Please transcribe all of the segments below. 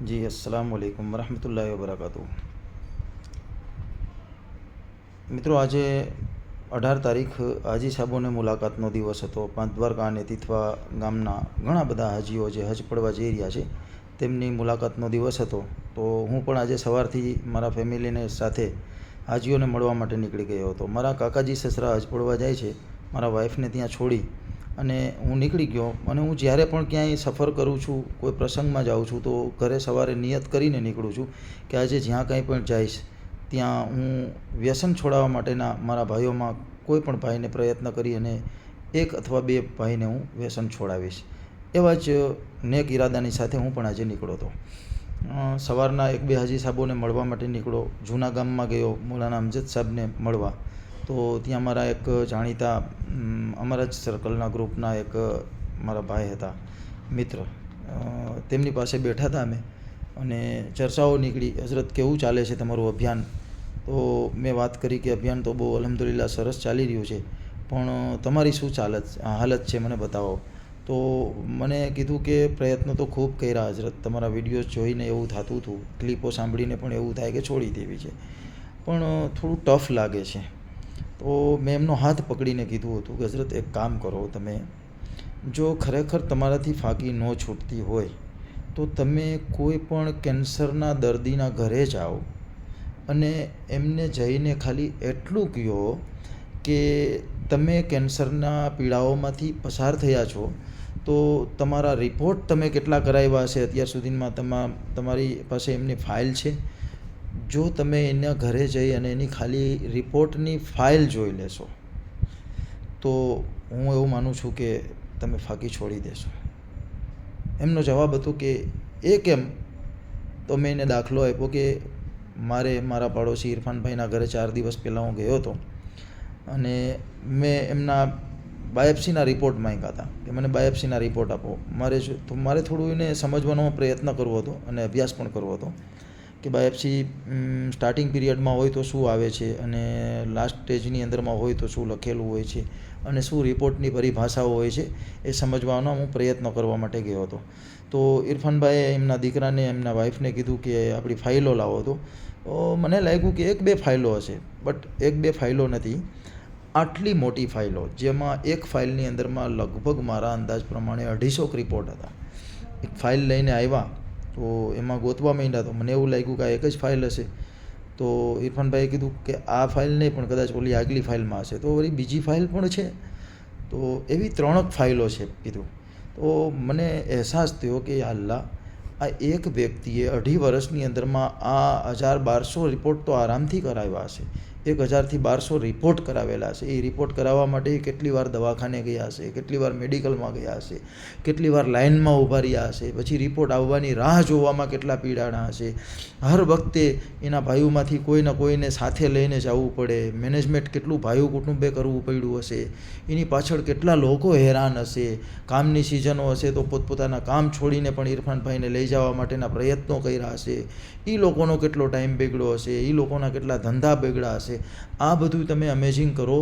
જી, અસ્સલામ વાલેકુમ વરહમતુલ્લાહિ વબરકાતુ મિત્રો, આજે અઢાર તારીખ હાજી સાહેબોને મુલાકાતનો દિવસ હતો. પાંચ દ્વારકા અને તિથવા ગામના ઘણા બધા હાજીઓ જે હજ પડવા જઈ રહ્યા છે, તેમની મુલાકાતનો દિવસ હતો. તો હું પણ આજે સવારથી મારા ફેમિલીને સાથે હાજીઓને મળવા માટે નીકળી ગયો હતો. મારા કાકાજી સસરા હજ પડવા જાય છે. મારા વાઈફને ત્યાં છોડી અને હું નીકળી ગયો અને હું જ્યારે પણ ક્યાંય સફર કરું છું, કોઈ પ્રસંગમાં જાઉં છું, તો ઘરે સવારે નિયત કરીને નીકળું છું કે આજે જ્યાં કાંઈ પણ જઈશ, ત્યાં હું વ્યસન છોડાવવા માટેના મારા ભાઈઓમાં કોઈ પણ ભાઈને પ્રયત્ન કરી અને એક અથવા બે ભાઈને હું વ્યસન છોડાવીશ. એવા જ નેક ઈરાદાની સાથે હું પણ આજે નીકળ્યો હતો. સવારના એક બે હાજી સાહેબોને મળવા માટે નીકળો જૂના ગામમાં ગયો, મૌલાના અમજદ સાહેબને મળવા. તો ત્યાં મારા એક જાણીતા અમારા જ સર્કલના ગ્રુપના એક મારા ભાઈ હતા, મિત્ર. તેમની પાસે બેઠા હતા અમે અને ચર્ચાઓ નીકળી, હઝરત, કેવું ચાલે છે તમારું અભિયાન? તો મેં વાત કરી કે, અભિયાન તો બહુ અલહમદુલિલ્લાહ સરસ ચાલી રહ્યું છે, પણ તમારી શું ચાલત હાલત છે મને બતાવો. તો મને કીધું કે, પ્રયત્નો તો ખૂબ કર્યા હજરત તમારા વિડીયોઝ જોઈને એવું થતું હતું ક્લિપો સાંભળીને પણ એવું થાય કે છોડી દેવી છે. પણ થોડું ટફ લાગે છે. તો મેં એમનો હાથ પકડીને કીધું હતું કે, હઝરત, એક કામ કરો, તમે જો ખરેખર તમારાથી ફાંકી ન છૂટતી હોય, તો તમે કોઈ પણ કેન્સરના દર્દીના ઘરે જાઓ અને એમને જઈને ખાલી એટલું કહો કે, તમે કેન્સરના પીડાઓમાંથી પસાર થયા છો, તો તમારા રિપોર્ટ તમે કેટલા કરાવ્યા હશે? અત્યાર સુધીમાં તમા, તમારી પાસે એમની ફાઇલ છે જો તમે એના ઘરે જઈ અને એની ખાલી રિપોર્ટની ફાઇલ જોઈ લેશો, તો હું એવું માનું છું કે તમે ફાંકી છોડી દેશો. એમનો જવાબ હતો કે, એ કેમ? તો મેં એને દાખલો આપ્યો કે, મારે મારા પાડોશી ઇરફાનભાઈના ઘરે ચાર દિવસ પહેલાં હું ગયો હતો અને મેં એમના બાયોપ્સીના રિપોર્ટ માંગ્યા હતા કે મને બાયોપ્સીના રિપોર્ટ આપો. મારે તો મારે થોડું એને સમજવાનો પ્રયત્ન કરવો હતો અને અભ્યાસ પણ કરવો હતો. કે બાયોપ્સી સ્ટાર્ટિંગ પીરિયડમાં હોય તો શું આવે છે અને લાસ્ટ સ્ટેજની અંદરમાં હોય તો શું લખેલું હોય છે અને શું રિપોર્ટની પરિભાષાઓ હોય છે એ સમજવાનો હું પ્રયત્ન કરવા માટે ગયો હતો. તો ઇરફાનભાઈએ એમના દીકરાને, એમના વાઈફને કીધું કે આપણી ફાઇલો લાવો તો. મને લાગ્યું કે એક બે ફાઇલો હશે બટ એક બે ફાઇલો નથી. આટલી મોટી ફાઇલો જેમાં એક ફાઇલની અંદરમાં લગભગ મારા અંદાજ પ્રમાણે અઢીસોક રિપોર્ટ હતા. એક ફાઇલ લઈને આવ્યા તો એમાં ગોતવા માંડ્યા તો મને એવું લાગ્યું કે આ એક જ ફાઇલ હશે. તો ઇરફાનભાઈએ કીધું કે આ ફાઇલ નહીં, પણ કદાચ ઓલી આગલી ફાઇલમાં હશે. તો વળી બીજી ફાઇલ પણ છે. તો એવી ત્રણક ફાઇલો છે, કીધું. તો મને અહેસાસ થયો કે અલ્લાહ, આ એક વ્યક્તિએ અઢી વર્ષની અંદરમાં આ હજાર બારસો રિપોર્ટ તો આરામથી કરાવ્યા હશે. એક હજારથી બારસો રિપોર્ટ કરાવેલા હશે એ રિપોર્ટ કરાવવા માટે કેટલી વાર દવાખાને ગયા હશે, કેટલી વાર મેડિકલમાં ગયા હશે, કેટલી વાર લાઇનમાં ઊભા રહ્યા હશે, પછી રિપોર્ટ આવવાની રાહ જોવામાં કેટલા પીડાણા હશે. હર વખતે એના ભાઈઓમાંથી કોઈને કોઈને સાથે લઈને જવું પડે. મેનેજમેન્ટ કેટલું ભાઈઓ કુટુંબે કરવું પડ્યું હશે. એની પાછળ કેટલા લોકો હેરાન હશે. કામની સિઝનો હશે તો પોતપોતાના કામ છોડીને પણ ઇરફાનભાઈને લઈ જવા માટેના પ્રયત્નો કર્યા હશે. એ લોકોનો કેટલો ટાઈમ બગડ્યો હશે. એ લોકોના કેટલા ધંધા બગડ્યા હશે. આ બધું તમે અમેઝિંગ કરો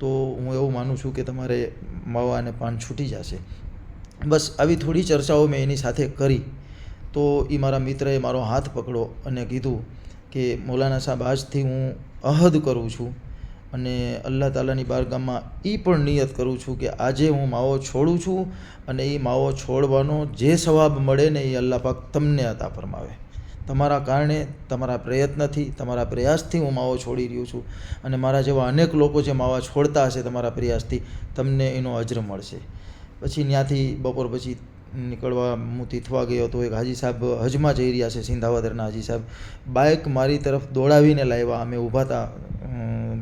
તો હું એવું માનું છું કે તમારે માવા અને પાન છૂટી જશે. બસ આવી થોડી ચર્ચાઓ મેં એની સાથે કરી. તો એ મારા મિત્રએ મારો હાથ પકડો અને કીધું કે મૌલાના સાહેબ, આજથી હું અહદ કરું છું અને અલ્લાહ તાલાની બારગામમાં એ પણ નિયત કરું છું કે આજે હું માવો છોડું છું અને એ માવો છોડવાનો જે સવાબ મળે ને એ અલ્લાહ પાક તમને અતા ફરમાવે. તમારા કારણે, તમારા પ્રયત્નથી, તમારા પ્રયાસથી હું માવો છોડી રહ્યો છું અને મારા જેવા અનેક લોકો જે માવા છોડતા હશે તમારા પ્રયાસથી, તમને એનો અજર મળશે. પછી ત્યાંથી બપોર પછી નીકળવા હું તીથવા ગયો તો એક હાજી સાહેબ હજમાં જઈ રહ્યા છે, સિંધાવદરના હાજી સાહેબ. બાઇક મારી તરફ દોડાવીને લાવ્યા, અમે ઊભા હતા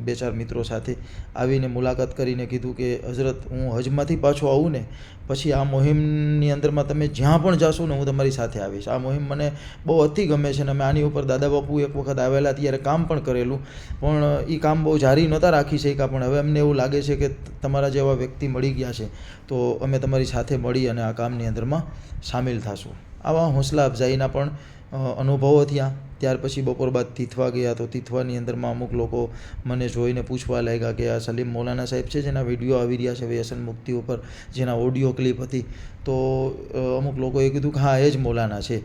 બે ચાર મિત્રો સાથે આવીને મુલાકાત કરીને કીધું કે, હઝરત, હું હજમાંથી પાછો આવું ને, પછી આ મોહિમની અંદરમાં તમે જ્યાં પણ જાશો ને, હું તમારી સાથે આવીશ. આ મોહિમ મને બહુ અતિ ગમે છે અને અમે આની ઉપર દાદા બાપુ એક વખત આવેલા ત્યારે કામ પણ કરેલું. પણ એ કામ બહુ જારી નહોતા રાખી શક્યા, પણ હવે અમને એવું લાગે છે કે તમારા જેવા વ્યક્તિ મળી ગયા છે, તો અમે તમારી સાથે મળી અને આ કામની અંદરમાં સામેલ થશું. આવા હોંસલા અફઝાઈના પણ અનુભવો થયા. ત્યાર પછી બપોર બાદ તીથવા ગયા તો તીથવાની અંદરમાં અમુક લોકો મને જોઈને પૂછવા લાગ્યા કે આ સલીમ મૌલાના સાહેબ છે જેના વીડિયો આવી રહ્યા છે વ્યસન મુક્તિ ઉપર, જેના ઓડિયો ક્લિપ હતી. તો અમુક લોકોએ કીધું કે હા, એ જ મૌલાના છે.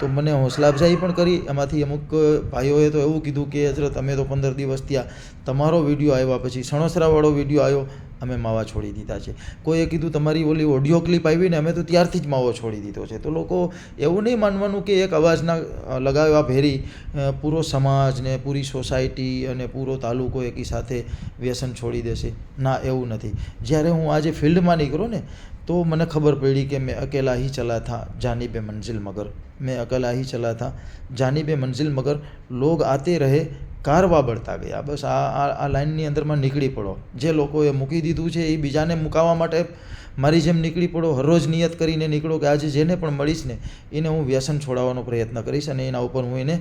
તો મને હૌસલા પણ કરી. એમાંથી અમુક ભાઈઓએ તો એવું કીધું કે હજરત અમે તો પંદર દિવસ થયા. તમારો વીડિયો આવ્યા પછી સણોસરાવાળો વીડિયો આવ્યો. અમે માવા છોડી દીધા છે. કોઈએ કીધું, તમારી ઓલી ઓડિયો ક્લિપ આવી ને અમે તો ત્યારથી જ માવો છોડી દીધો છે. તો લોકો એવું નહીં માનવાનું કે એક અવાજના લગાવ્યા ભેરી પૂરો સમાજ ને પૂરી સોસાયટી અને પૂરો તાલુકો એકીસાથે વ્યસન છોડી દેશે. ના, એવું નથી. જ્યારે હું આજે ફિલ્ડમાં નીકળું ને, તો મને ખબર પડી કે મેં અકેલા હી ચલા થા જાની બે મંજિલ મગર. મેં અકેલા હી ચલા થા જાની બે મંઝિલ મગર. લોગ આતે રહે કારવા વાબડતા ગયા. બસ આ આ આ લાઇનની અંદરમાં નીકળી પડો. જે લોકોએ મૂકી દીધું છે એ બીજાને મુકાવવા માટે મારી જેમ નીકળી પડો. હરરોજ નિયત કરીને નીકળો કે આજે જેને પણ મળીશ ને, એને હું વ્યસન છોડાવવાનો પ્રયત્ન કરીશ અને એના ઉપર હું એને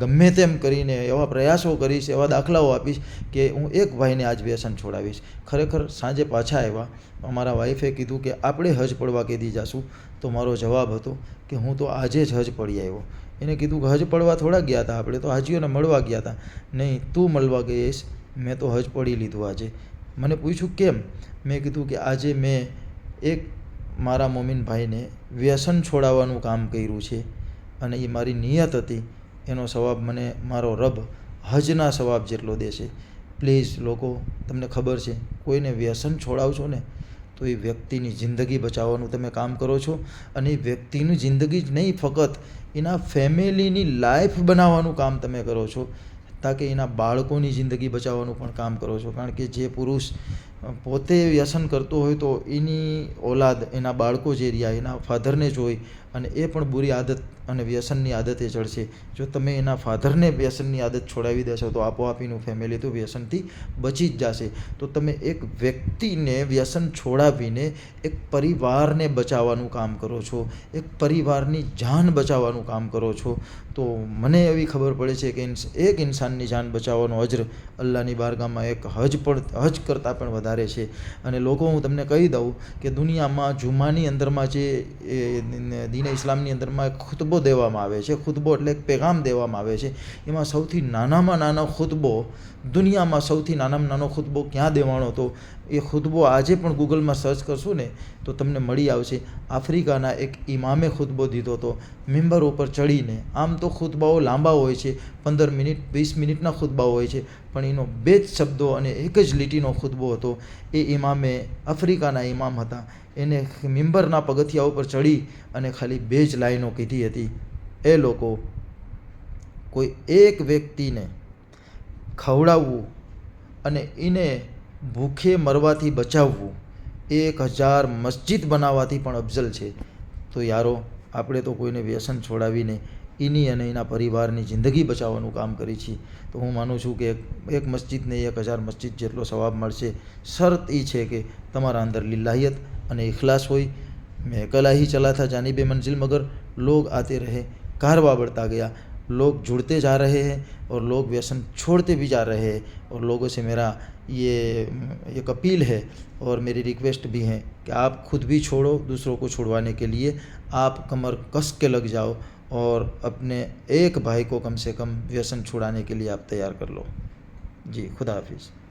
ગમે તેમ કરીને એવા પ્રયાસો કરીશ, એવા દાખલાઓ આપીશ કે હું એક ભાઈને આજ વ્યસન છોડાવીશ. ખરેખર સાંજે પાછા આવ્યા. અમારા વાઈફે કીધું કે આપણે હજ પડવા કીધી જાશું. તો મારો જવાબ હતો કે હું તો આજે જ હજ પડી આવ્યો. એને કીધું કે હજ પડવા થોડા ગયા હતા આપણે તો હાજીઓને મળવા ગયા હતા નહીં, તું મળવા ગઈશ મેં તો હજ પડી લીધું આજે. મને પૂછ્યું, કેમ? મેં કીધું કે, આજે મેં એક મારા મોમીન ભાઈને વ્યસન છોડાવવાનું કામ કર્યું છે અને એ મારી નિયત હતી. એનો સવાબ મને, મારો રબ હજના સવાબ જેટલો દેશે. પ્લીઝ, લોકો, તમને ખબર છે, કોઈને વ્યસન છોડાવશો ને તો એ વ્યક્તિની જિંદગી બચાવવાનું તમે કામ કરો છો અને એ વ્યક્તિની જિંદગી જ નહીં, ફક્ત એના ફેમિલીની લાઈફ બનાવવાનું કામ તમે કરો છો, તાકે એના બાળકોની જિંદગી બચાવવાનું પણ કામ કરો છો. કારણ કે જે પુરુષ પોતે વ્યસન કરતો હોય તો એની ઓલાદ, એના બાળકો જે રહ્યા, એના ફાધરને જોઈ અને એ પણ બુરી આદત અને વ્યસનની આદતે ચડશે. જો તમે એના ફાધરને વ્યસનની આદત છોડાવી દેશો, તો આપોઆપ એનું ફેમિલી તો વ્યસનથી બચી જ જશે. તો તમે એક વ્યક્તિને વ્યસન છોડાવીને એક પરિવારને બચાવવાનું કામ કરો છો, એક પરિવારની જાન બચાવવાનું કામ કરો છો, તો મને એવી ખબર પડે છે કે એક ઇન્સાનની જાન બચાવવાનો અજર અલ્લાહની બારગામાં એક હજ પણ, હજ કરતાં પણ વધારે છે. અને લોકો, હું તમને કહી દઉં કે દુનિયામાં જુમાની અંદરમાં જે દીન ઇસ્લામની અંદરમાં ખુતબો દેવામાં આવે છે. ખુતબો એટલે એક પેગામ દેવામાં આવે છે. એમાં સૌથી નાનામાં નાનો ખુતબો દુનિયામાં સૌથી નાનામાં નાનો ખુતબો ક્યાં દેવાનો હતો? એ ખુતબો આજે પણ ગૂગલમાં સર્ચ કરશો ને તો તમને મળી આવશે. આફ્રિકાના એક ઇમામે ખુતબો દીધો હતો. મેમ્બર ઉપર ચડીને. આમ તો ખુતબાઓ લાંબા હોય છે. પંદર મિનિટ, વીસ મિનિટના ખુતબાઓ હોય છે. પણ એનો બે જ શબ્દો અને એક જ લીટીનો ખુતબો હતો. એ ઇમામે આફ્રિકાના ઇમામ હતા. એને મિમ્બરના પગથિયા ઉપર ચડી અને ખાલી બે જ લાઈનો કીધી હતી. એ લોકો, કોઈ એક વ્યક્તિને ખવડાવવું અને એને ભૂખે મરવાથી બચાવવું એક હજાર મસ્જિદ બનાવવાથી પણ અફઝલ છે. તો યારો, આપણે તો કોઈને વ્યસન છોડાવીને એની અને એના પરિવારની જિંદગી બચાવવાનું કામ કરી છીએ. તો હું માનું છું કે એક મસ્જિદને એક હજાર મસ્જિદ જેટલો સવાબ મળશે. શરત એ છે કે તમારા અંદર લીલાયત અને ઇખલાસ હોય. મેં કલાહી ચલા જાની બે મંજિલ મગર, લોગ આતે રહે કાર વાબડતા ગયા. लोग जुड़ते जा रहे हैं और लोग व्यसन छोड़ते भी जा रहे हैं और लोगों से मेरा ये, एक अपील है और मेरी रिक्वेस्ट भी है कि आप खुद भी छोड़ो दूसरों को छुड़वाने के लिए। आप कमर कस के लग जाओ और अपने एक भाई को कम से कम व्यसन छुड़ाने के लिए आप तैयार कर लो। जी, खुदा हाफिज़।